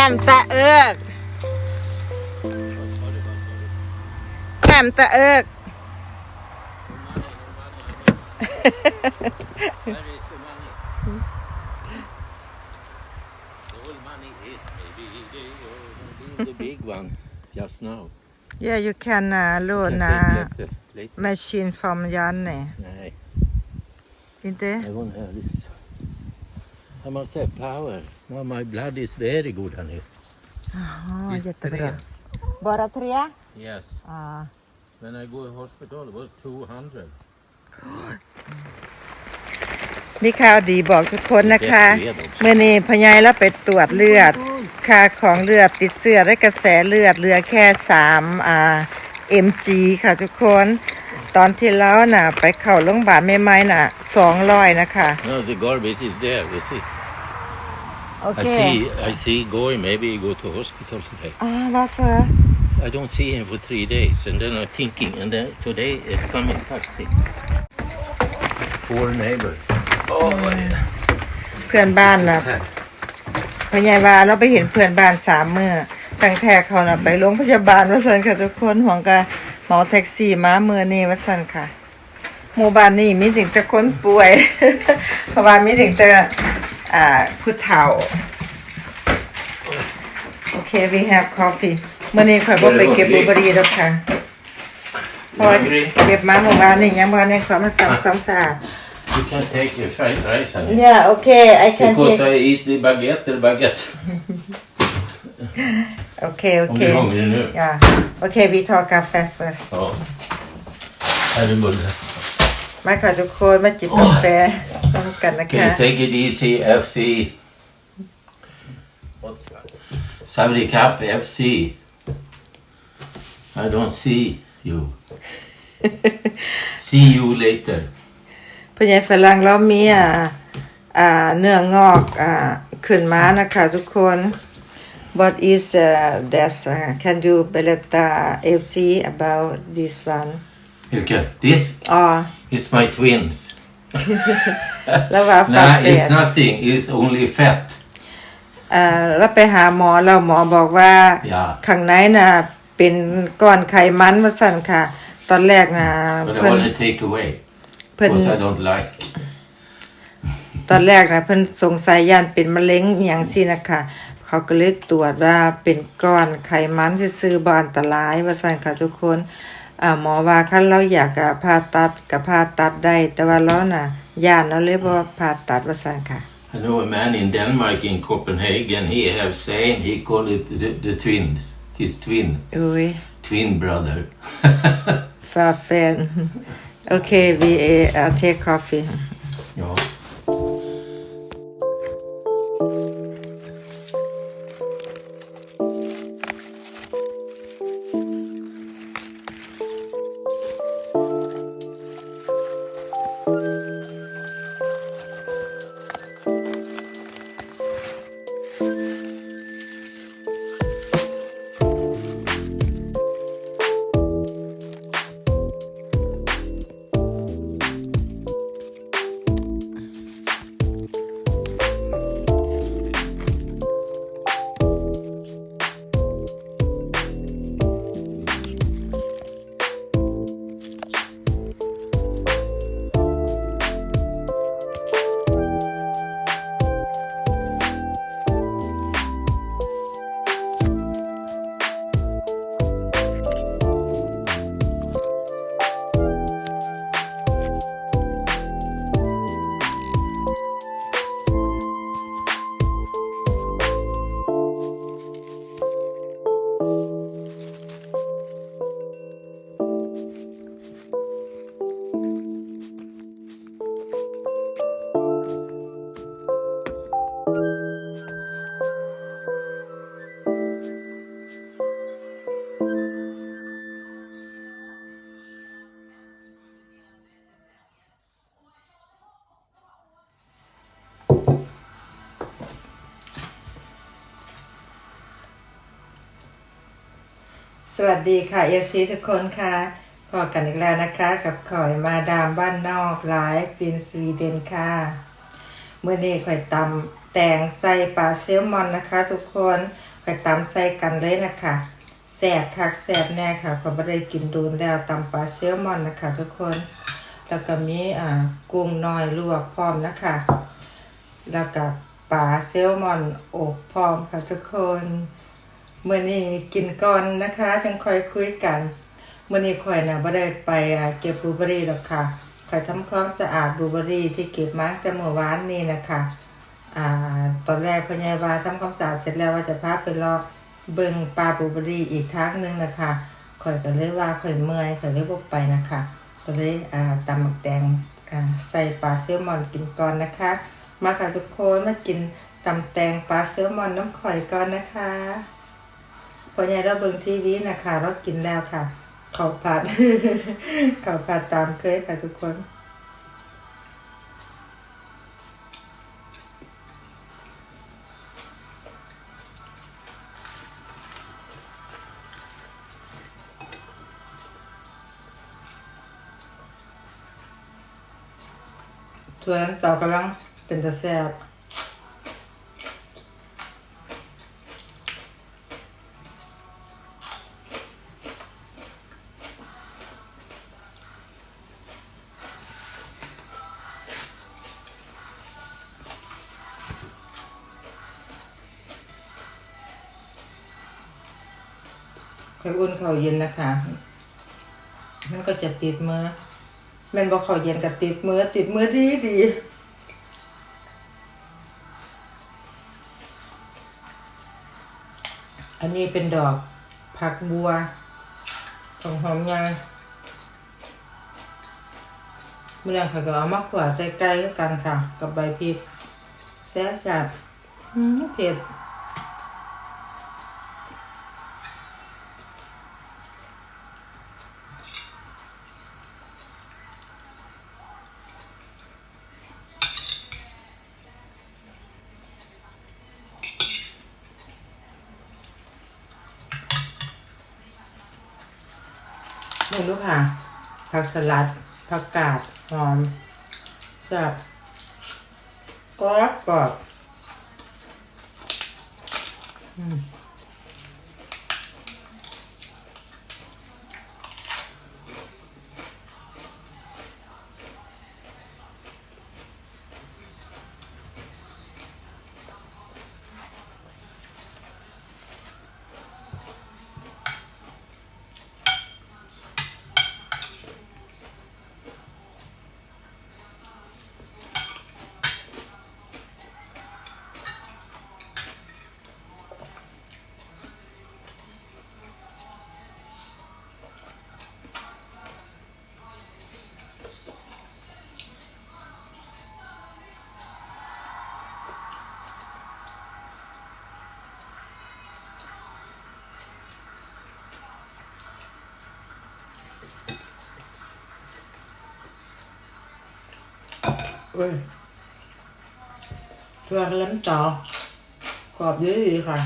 อ่ะแฮมตะเอิกแฮมตะเอิก Where is the money? The whole money is maybe the, the big one just now. Yeah you can uh, loan Can uh, take later, later. machine from Janne Nej, inte? I won't have this. I must have power. Now my blood is very good honey. Ja, Visst är jättebra. det? Bara tre? Yes. Ja. When I go to hospital it was 200. นี่ข่าวดีบอกทุกคนนะคะ Yes, we have เมื่อนี้พญายแล้วไปตรวจเลือด ค่าของเลือดติดเสื้อและกระแสเลือดเหลือแค่3อ่า mg ค่ะทุกคน ตอนที่แล้วน่ะ ไปเข้าโรงพยาบาลใหม่ๆน่ะ200นะคะ No, the garbage is there, you see. โอ I เค see, I see going, maybe he go to hospital today. อ่าว่าเฟอ I don't see him for three days, and then I'm thinking, and then today is coming taxi. Poor neighbor. Oh, เพื่อนบ้านน่ะพญายว่าเราไปเห็นเพื่อนบ้านสามมือตั้งแต่เขาน่ะไปโรงพยาบาลวสันค่ะทุกคนห่วงกะเห มาแท็กซี่มาเมื่อนี้วสันค่ะ หมู่บ้านนี้มีถึงแต่คนป่วยเพราะว่ามีถึงแต่อ่าผู้เฒ่า โอเค we have coffee เมื่อนี้ข่อยบ่ไปเก็บบลูเบอรี่แล้วค่ะเพราะว่าเก็บมาหมู่บ้านนี่ยังบ่ได้ความมาทำความสะอาด You can take your fried rice, honey. Yeah okay I can Because take I eat the baguette, the baguette. okay Om du är okay hungrig nu. Yeah. Okay, we talk kaffe first. Ja. Här är bulle. มาค่ะทุกคนมาจิบกาแฟพร้อมกันนะ Can คะ you take it easy, FC? What's that? Savri Cup, FC. I don't see you. see you later. พ่อใหญ่ฝรั่งเรามีอ่าอ่าเนื้องอกอ่าขึ้นมานะคะทุกคน What is uh, that uh, can you berätta FC about this one Vilka? This อ๋อ is my twins. แล้วว่าฝา Nah, แฝ it's ด nothing. It's only fat. อ่าแล้วไปหาหมอแล้วหมอบอกว่า Yeah. ข้างในน่ะเป็นก้อนไขมันว่าสั่นค่ะ ตอนแรกน่ะ But I เพิ่น want to take away. เพิ่น Because I don't like. ตอนแรกนะเพิ่นสงสัยย่านเป็นมะเร็งอหย่างสินะคะ เขาก็เลยตรวจว่าเป็นก้อนไขมันซื่อๆบ่อันตรายว่าซั่นค่ะทุกคนอ่าหมอว่าคันเราอยากจะผ่าตัดก็ผ่าตัดได้แต่ว่าเราน่ะย่านเราเลยบ่ผ่าตัดว่าซั่นค่ะ I know a man in Denmark, in Copenhagen, he have same, he call it the, the twins. His twin, อุ้ย twin brother. ฟาแฟนโอเค we uh, take coffee ja. สวัสดีค่ะ FC ทุกคนค่ะพอกันอีกแล้วนะคะกับข่อยมาดามบ้านนอกไลฟ์ฟินสวีเดนค่ะ เมื่อนี้ข่อยตำแตงใส่ปลาแซลมอนนะคะ ทุกคนไปตำใส่กันเลยนะคะแสบคักแสบแน่ค่ะเพอไม่ได้กินโดูนแล้วตำปลาแซลมอนนะคะ ทุกคนแล้วก็มีอ่ากุ้งน้อยลวกพร้อมนะคะ แล้วก็ปลาแซลมอนอบพร้อมค่ะทุกคน เมื่อนี้กินก่อนนะคะจังค่อยคุยกันเมื่อนี้ข่อยนะไม่ได้ไปเก็บบลูเบอรี่หรอกค่ะข่อยทำความสะอาดบลูเบอรี่ที่เก็บมาแต่เมื่อวานนี้นะคะอ่าตอนแรกพญ่ว่าทำความสะอาดเสร็จแล้วว่าจะพาไปรอเบิ่งปลาบลูเบอรี่อีกครั้งหนึงนะคะข่อยก็เลยว่าข่อยเมื่อยข่อยเลยบ่ไปนะคะ ก็เลยอ่าตำหมักแดงอ่าใส่ปลาแซลมอนกินก่อนนะคะ มาค่ะทุกคนมากินตำแตงปลาแซลมอนน้ำข่อยก่อนนะคะ พอใหญ่เราเบิ่งทีวีนะคะเรากินแล้วค่ะข้าวผัดข้าวผัดตามเคยค่ะทุกคนถั่วนั้นต่อกำลังเป็นตะแซบาวเย็นนะคะมันก็จะติดมือแมันบอกข้าวเย็นกับติดมือติดมือดีดีอันนี้เป็นดอกผักบัวของหอมใหญ่เมื่อไหร่เขาก็เอามาขวาใส่ไก่ก็กันค่ะ กับใบพริกแซ่บจัดเผ็ด ผักสลัด ผักกาดหอมสับกรอบกรอบอืม เว้ยเพื่อนเล่นจอกรอบดีดีค่ะ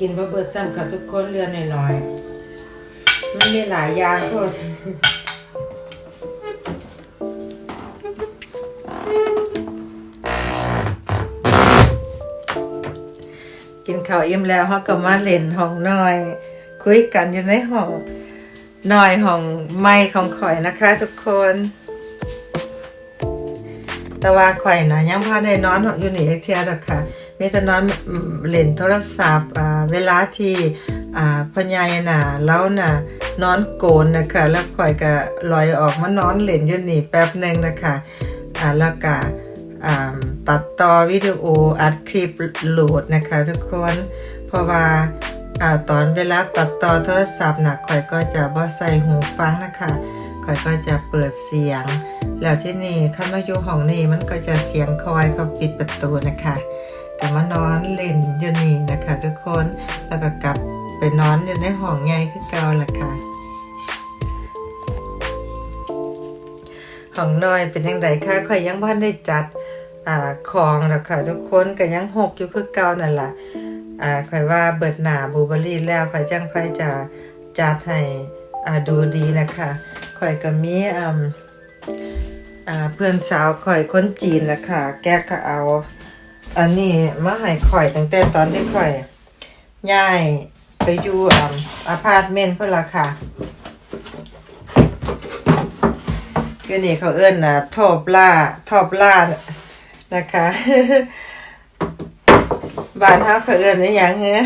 กินเพราะเบิดซ้ำกับทุกคนเรือหน่อยๆมันมีหลายอย่างพวกินข้าวอิ่มแล้วฮขาก็มาเล่นห้องน้อย คุยกันอยู่ในห้องน้อยห้องไม้ของข่อยนะคะ ทุกคน แต่ว่าข่อยนะยังพาไน้นอนอยู่นี่เทียดอกค่ะมีแต่นอนเล่นโทรศัพท์อะ เวลาที่อ่าพ่อใหญ่น่ะแล้วน่ะนอนโกนนะคะแล้วข่อยก็ลอยออกมานอนเล่นอยู่นี่แป๊บหนึ่งนะคะแล้วก็ตัดต่อวิดีโออัดคลิปโหลดนะคะ ทุกคนเพราะว่าอตอนเวลาตัดต่อโทรศัพท์น่ะข่อยก็จะบ่ใส่หูฟังนะคะข่อยก็จะเปิดเสียง แล้วที่นี่ข้ามาอยู่ห้องนี้มันก็จะเสียงคอยเขาปิดประตูนะคะ กลับมานอนเล่นอยู่นี่นะคะทุกคนแล้วก็กลับไปนอนอยู่ในห้องใหญ่คือเก่าละค่ะห้องน้อยเป็นยังไงคะข่อยยังบ่ทันได้จัดอ่าของหรอกค่ะทุกคนก็ยังหกอยู่คือเก่านั่นล่ะอ่าข่อยว่าเบิดหนาบูเบอรี่แล้วข่อยจังค่อยจะจัดให้อ่าดูดีนะคะข่อยก็มีอ่าอ่าเพื่อนสาวข่อยคนจีนนะคะแกก็เอา อันนี้มาให้ข่อยตั้งแต่ตอนที่ข่อยย้ายไปอยู่อาพาร์ตเมนต์เพื่อนละค่ะคือนี่เขาเอื้อนนะทอบล่าทอบล่านะคะบ้านเขาเขาเอื้อนนี่อย่างเงี้ย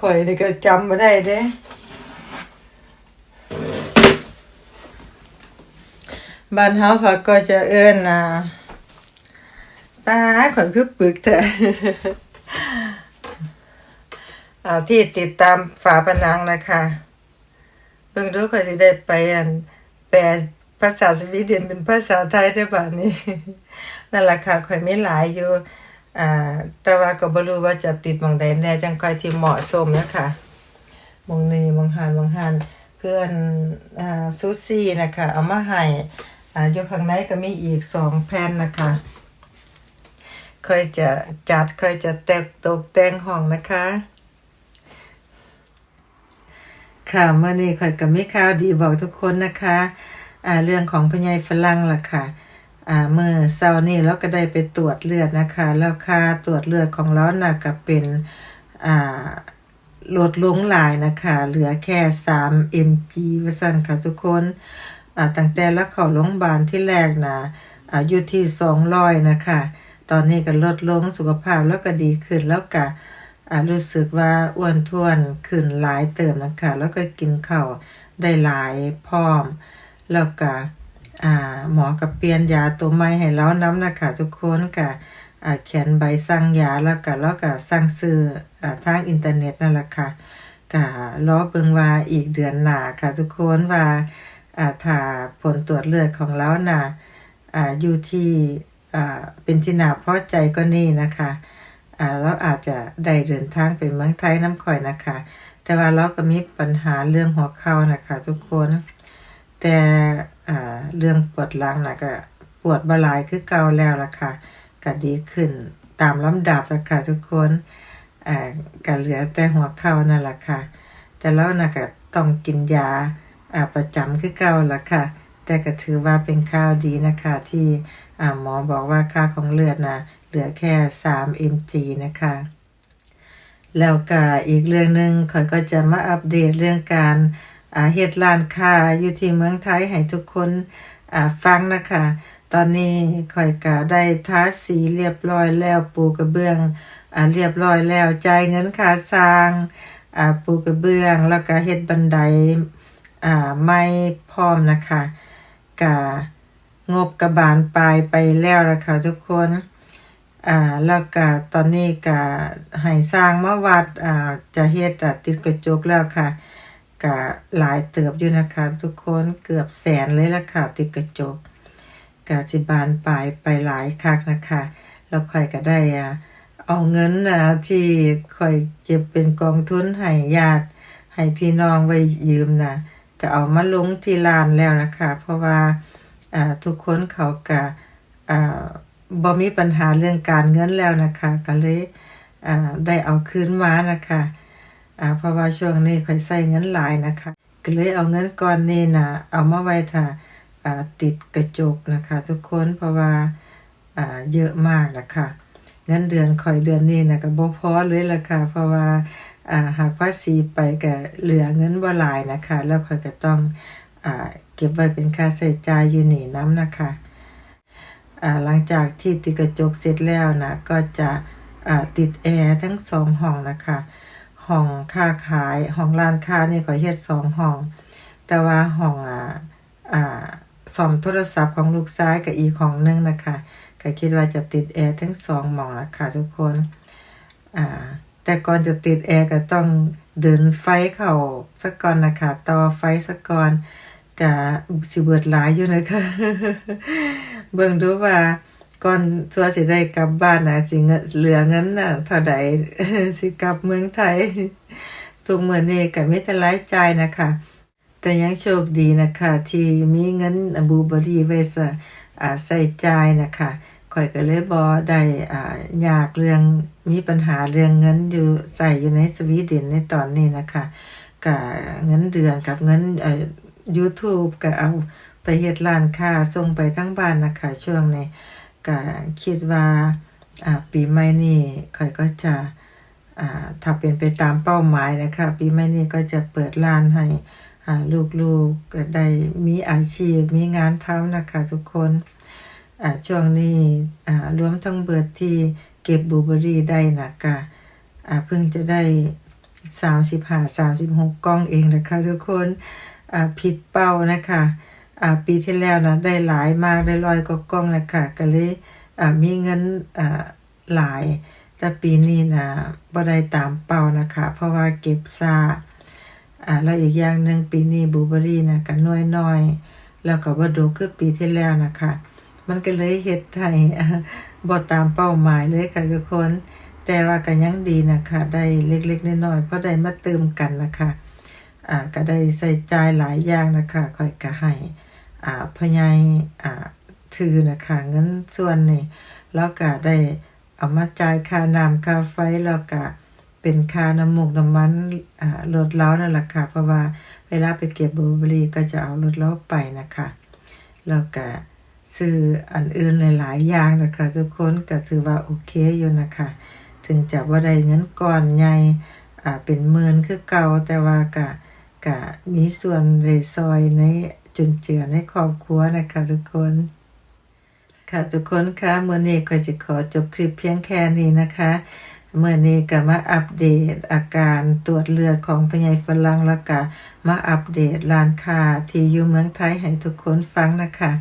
ข่อยนี่ก็จำไม่ได้เด้บ้านเฮาเขาก็จะเอิ้อนนะ ตาข่อยคือปึกแต่อ่าที่ติดตามฝาผนังนะคะเบิ่งดูข่อยสิได้ไปอันแปลภาษาสวีเดนเป็นภาษาไทยได้บ่านี้นั่นแหละค่ะข่อยไมีหลายอยู่อ่าแต่ว่าก็บ่รู้ว่าจะติดมองใดแน่จังค่อยที่เหมาะสมนะคะมองนี้มองหันมองหันเพื่อนอ่าซูซี่นะคะเอามาให้อ่าอยู่ข้างในก็มีอีกสองแผ่นนะคะ เคยจะจัดเคยจะแตกตกแต่งห้องนะคะ ค่ะเมื่อนี้ข่อยก็มีข่าวดีบอกทุกคนนะคะอ่าเรื่องของพญายฝรั่งล่ะค่ะอ่าเมื่อเช้านี้เราก็ได้ไปตรวจเลือดนะคะแล้วค่าตรวจเลือดของเราน่ะก็เป็นอ่าลดลงหลายนะคะ เหลือแค่3 mg ว่าซั่นค่ะทุกคนอ่าตั้งแต่ล้วเข้าโรงพยาบาลที่แรกนะอ่าอยู่ที่สองร้อยนะคะ ตอนนี้ก็ลดลงสุขภาพแล้วก็ดีขึ้นแล้วก็รู้สึกว่าอ้วนท้วนขึ้นหลายเติมนะคะแล้วก็กินข้าวได้หลายพร้อม แล้วก็หมอก็เปลี่ยนยาตัวใหม่ให้แล้วน้ำนะคะทุกคนก็เขียนใบสั่งยาแล้วก็แล้วก็สั่งซื้ออทางอินเทอร์เน็ตนั่นแหละค่ะก็รอเบิงว่าอีกเดือนหน้าค่ะทุกคนว่าอ่าถ้าผลตรวจเลือดของเราน่ะอ่าอยู่ที่ เป็นที่น่าพอใจก็นี่นะคะเราอาจจะได้เดินทางไปเมืองไทยน้ำข่อยนะคะ แต่ว่าเราก็มีปัญหาเรื่องหัวเข่านะคะทุกคน แต่เรื่องปวดหลังนะก็ปวดบาหลายคือเก่าแล้วล่ะค่ะก็ดีขึ้นตามลำดับละค่ะทุกคนก็เหลือแต่หัวเข่านั่นแหละค่ะ แต่แล้วนะก็ต้องกินยาประจำคือเก่าล่ะค่ะ แต่ก็ถือว่าเป็นข้าวดีนะคะที่ หมอบอกว่าค่าของเลือดนะเหลือแค่3 mg นะคะ แล้วก็อีกเรื่องหนึ่งขอยก็จะมาอัปเดตเรื่องการเฮ็ดร้านค้าอยู่ที่เมืองไทยให้ทุกคนฟังนะคะ ตอนนี้ข่อยก็ได้ทาสีเรียบร้อยแล้วปูกระเบื้องอเรียบร้อยแล้วจ่ายเงินค่าสร้างปูกระเบื้อง แล้วก็เฮ็ดบันไดไม่พร้อมนะคะกะ งบกระบาลปลายไปแล้วละค่ะทุกคน อ่า แล้วก็ตอนนี้ก็ให้สร้างมาวัด อ่า จะเฮ็ดติดกระจกแล้วค่ะก็หลายเติบอยู่นะคะทุกคนเกือบแสนเลยละค่ะติดกระจกกะจิบานปลายไปหลายคักนะคะแล้วค่อยก็ได้อะเอาเงินนะที่ค่อยเก็บเป็นกองทุนให้ญาติให้พี่น้องไว้ยืมนะก็เอามาลงที่ร้านแล้วนะคะ เพราะว่า ทุกคนเขาก็อ่าบ่มีปัญหาเรื่องการเงินแล้วนะคะก็เลยได้เอาคืนมานะคะเพราะว่าช่วงนี้ค่อยใช้เงินหลายนะคะก็เลยเอาเงินก้อนนี้นะเอามาไว้ถ้าอ่าติดกระจกนะคะ ทุกคนเพราะว่าเยอะมากนะคะเงินเดือนข่อยเดือนนี้นะก็บ่พอเลยล่ะค่ะเพราะว่าหากภาษีไปก็เหลือเงินบ่หลายนะคะ แล้วข่อยก็ต้องอ เก็บไว้เป็นค่าใช้จ่ายอยู่หนี่นํนะคะหลังจากที่ติดกระจกเสร็จแล้วนะก็จะติดแอร์ทั้งสองห้องนะคะห้องค้าขายห้องร้านค้านี่ก็เฮ็ดสองห้อง แต่ว่าห้องอ่าอ่าซ่อมโทรศัพท์ของลูกชายกับอีกห้องหนึงนะคะก็คิดว่าจะติดแอร์ทั้งสองหมองนะคะทุกคนอ่าแต่ก่อนจะติดแอร์ก็ต้องเดินไฟเข้าสักก่อนนะคะต่อไฟสักก่อน ก็สิเบิดหลายอยู่นะคะ เบิ่งดูว่าก่อนสัวสิได้กลับบ้านนะสิเงินเหลือเงินน่ะเท่าใดสิกลับเมืองไทยทุกมื้อนี้ก็มีแต่รายจ่ายนะคะ แต่ยังโชคดีนะคะ ที่มีเงินบูเบอรี่ไว้ซะอ่าใส่จ่ายนะคะข่อยก็เลยบ่ได้อ่ายากเรื่องมีปัญหาเรื่องเงินอยู่ใส่อยู่ในสวีเดนในตอนนี้นะคะกับเงินเดือนกับเงินเอ่อ YouTube ก็เอาไปเฮ็ดร้านค้าส่งไปทั้งบ้านนะคะช่วงนี้ก็คิดว่าอ่าปีใหม่นี้ข่อยก็จะอ่าถ้าเป็นไปตามเป้าหมายนะคะปีใหม่นี้ก็จะเปิดร้านให้อ่าลูกๆก็ได้มีอาชีพมีงานทำนะคะทุกคนอ่าช่วงนี้อ่ารวมทั้งเบิดที่เก็บบูเบอรี่ได้นะก็อ่าเพิ่งจะได้35 36กล้องเองนะคะทุกคน ผิดเป้านะคะปีที่แล้วนะได้หลายมากได้ร้อยกว่ากล้องนะคะก็เลยมีเงินหลาย แต่ปีนี้นะบ่ได้ตามเป้านะคะ เพราะว่าเก็บซาแล้วอีกอย่างหนึ่งปีนี้บูเบอรี่นะก็น้อยน้อยๆแล้วก็บ่ดกคือปีที่แล้วนะคะ มันก็เลยเฮ็ดให้บ่ตามเป้าหมายเลยค่ะทุกคน แต่ว่าก็ยังดีนะคะ ได้เล็กๆน้อยๆเพราะได้มาเติมกันนะคะ อ่าก็ได้ใส่ใจายหลายอย่างนะคะคอยก็ให้อ่าพ่อใหญ่อ่าถือนะคะเงินส่วนนี้แล้วก็ได้เอามาจ่ายค่าน้ำค่าไฟแล้วก็เป็นค่าน้ำมูกน้ำมันอ่ารถเล้านั่นแหละค่ะเพราะว่าเวลาไปเก็บบลูเบอรี่ก็จะเอารถเล้าไปนะคะแล้วก็ซื้ออันอื่นหลาย ๆ อย่างนะคะ ทุกคนก็ถือว่าโอเคอยู่นะคะ ถึงจะว่าได้เงินก้อนใหญ่อ่าเป็นหมื่นคือเก่าแต่ว่าก็ ก็มีส่วนในซอยในจุนเจือในครอบครัวนะคะทุกคน ค่ะทุกคนคะเมื่อนี้ก็จะขอจบคลิปเพียงแค่นี้นะคะเมื่อนี้ก็มาอัปเดตอาการตรวจเลือดของพญายฝรั่งแล้วก็มาอัปเดตร้านค้าที่อยู่เมืองไทยให้ทุกคนฟังนะคะ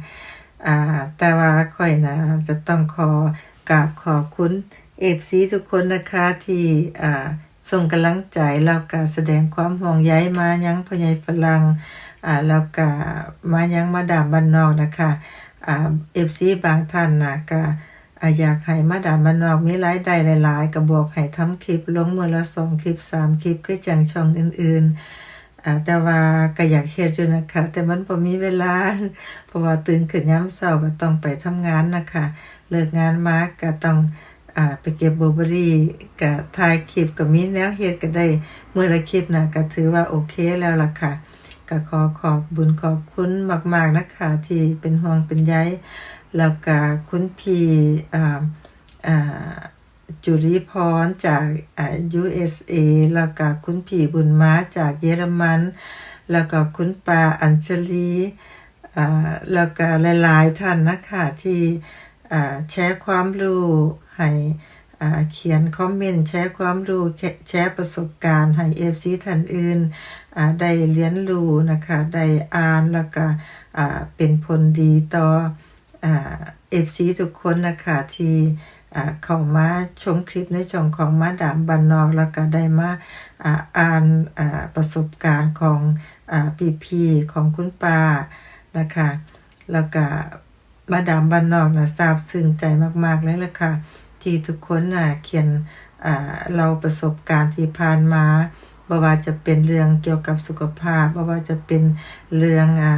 อ่าแต่ว่าค่อยนะจะต้องขอกราบขอบคุณเอฟซีทุกคนนะคะที่อ่า ส่งกำลังใจแล้วก็แสดงความห่วงใยมายังพ่อใหญ่ฝรั่งอ่าแล้วก็มายังมาดามบ้านนอกนะคะอ่าเอฟซีบางท่านนะก็อ่าอยากให้มาดามบ้านนอกมีรายได้หลาย ๆก็บอกให้ทำคลิปลงมือละสองคลิปสามคลิปคือจังช่องอื่นๆอ่าแต่ว่าก็อยากเฮ็ดอยู่นะคะ แต่มันบ่มีเวลา เพราะว่าตื่นขึ้นยามเช้าก็ต้องไปทำงานนะคะ เลิกงานมาก็ต้อง อ่าไปเก็บบลูเบอรี่ก็ถ่ายคลิปก็มีแนวเฮ็ดก็ได้เมื้อละคลิปน่ะก็ถือว่าโอเคแล้วล่ะค่ะก็ขอขอบบุญขอบคุณมาก ๆนะคะที่เป็นห่วงเป็นใยแล้วก็คุณพี่อ่าอ่าจุริพรจากอ่า USA แล้วก็คุณผีบุญมาจากเยอรมัน แล้วก็คุณปาอัญชลีอ่าแล้วก็หลายๆท่านนะคะที่แชร์ความรู้ ให้เขียนคอมเมนต์แชร์ความรู้แชร์ประสบการณ์ให้ FC ท่านอื่นได้เรียนรู้นะคะได้อ่านแล้วก็เป็นผลดีต่อเอ่า FC ทุกคนนะคะที่อ่เข้ามาชมคลิปในช่องของมาดามบันนอกแล้วก็ได้มาอ่านประสบการณ์ของปีพีของคุณป้านะคะแล้วก็มาดามบันนอกนะทราบซึ้งใจมากๆเลยล่ะค่ะ ที่ทุกคนน่ะเขียนเราประสบการณ์ที่ผ่านมาบ่ว่าจะเป็นเรื่องเกี่ยวกับสุขภาพบ่ว่าจะเป็นเรื่องอ่า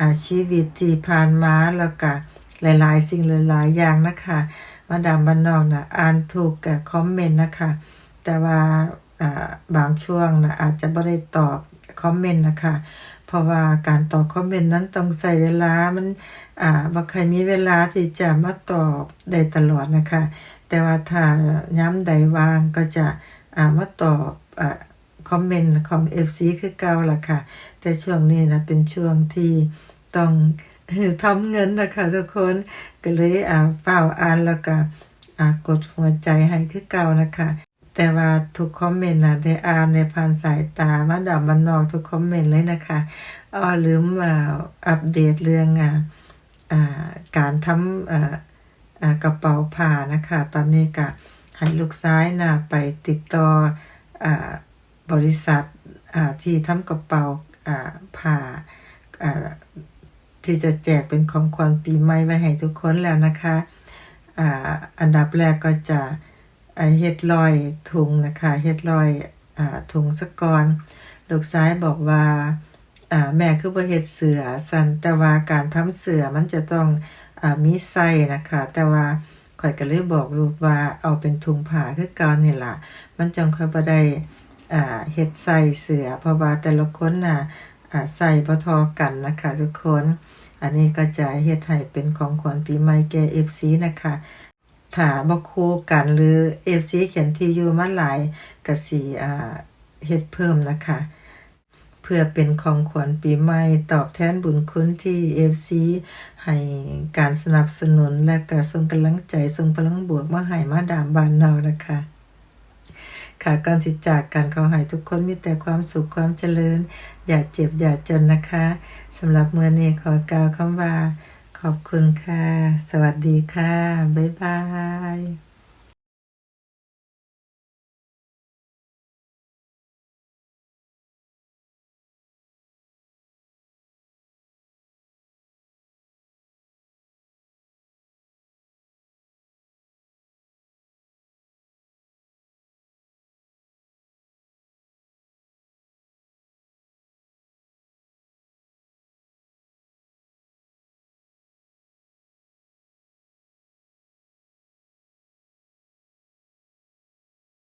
อาชีวิตที่ผ่านมาแล้วก็หลายๆ สิ่งหลายๆอย่างนะคะมาดามบ้านนอกนะอ่านถูกกับคอมเมนต์นะคะ แต่ว่าอ่าบางช่วงนะอาจจะไม่ได้ตอบคอมเมนต์นะคะ เพราะว่าการตอบคอมเมนต์นั้นต้องใส่เวลามันอ่าบ่ใครมีเวลาที่จะมาตอบได้ตลอดนะคะ แต่ว่าถ้าย้ำใดวางก็จะอามาตอบอคอมเมนต์ของ FC คือเก่าล่ะค่ะ แต่ช่วงนี้นะเป็นช่วงที่ต้องทำเงินนะคะทุกคนก็เลยอ่าเฝ้าอ่านแล้วก็กดหัวใจให้คือเก่านะคะ แต่ว่าทุกคอมเมนต์นะได้อ่านในผ่านสายตามาดามมันนอกทุกคอมเมนต์เลยนะคะอ้อลืมอัปเดตเรื่องอ่าอ่าการทำ กระเป๋าผ้านะคะ ตอนนี้ก็ให้ลูกซ้ายนะไปติดต่ออบริษัทที่ทำกระเป๋าผ่าที่จะแจกเป็นของขวัญปีใหม่ไว้ให้ทุกคนแล้วนะคะอันดับแรกก็จะเฮ็ดรอยถุงนะคะเฮ็ดรอยอถุงสกอนลูกซ้ายบอกว่าแม่คือบ่เฮ็ดเสือสันแต่ว่าการทำเสือมันจะต้อง มีไส้นะคะ แต่ว่าข่อยก็เลยบอกลูกว่าเอาเป็นถุงผ้าคือเก่านี่ล่ะ มันจังค่อยบ่ได้อ่าเฮ็ดไส้เสือเพราะว่าแต่ละคนน่ะอ่าใส่บ่ทอกันนะคะทุกคน อันนี้ก็จะเฮ็ดให้เป็นของขวัญปีใหม่แก่ FC นะคะถ้าบ่คู่กันหรือ FC เขียนที่อยู่มาหลายก็สิอ่าเฮ็ดเพิ่มนะคะ เพื่อเป็นของขวัญปีใหม่ตอบแทนบุญคุณที่ FC ให้การสนับสนุนและก็ส่งกำลังใจส่งพลังบวกมาให้มาดามบ้านเรานะคะค่ะก่อนสิจากกันขอให้ทุกคนมีแต่ความสุขความเจริญ อย่าเจ็บอย่าจนนะคะสำหรับเมื่อนี้ขอกล่าวคำว่า ขอบคุณค่ะ สวัสดีค่ะ บ๊ายบาย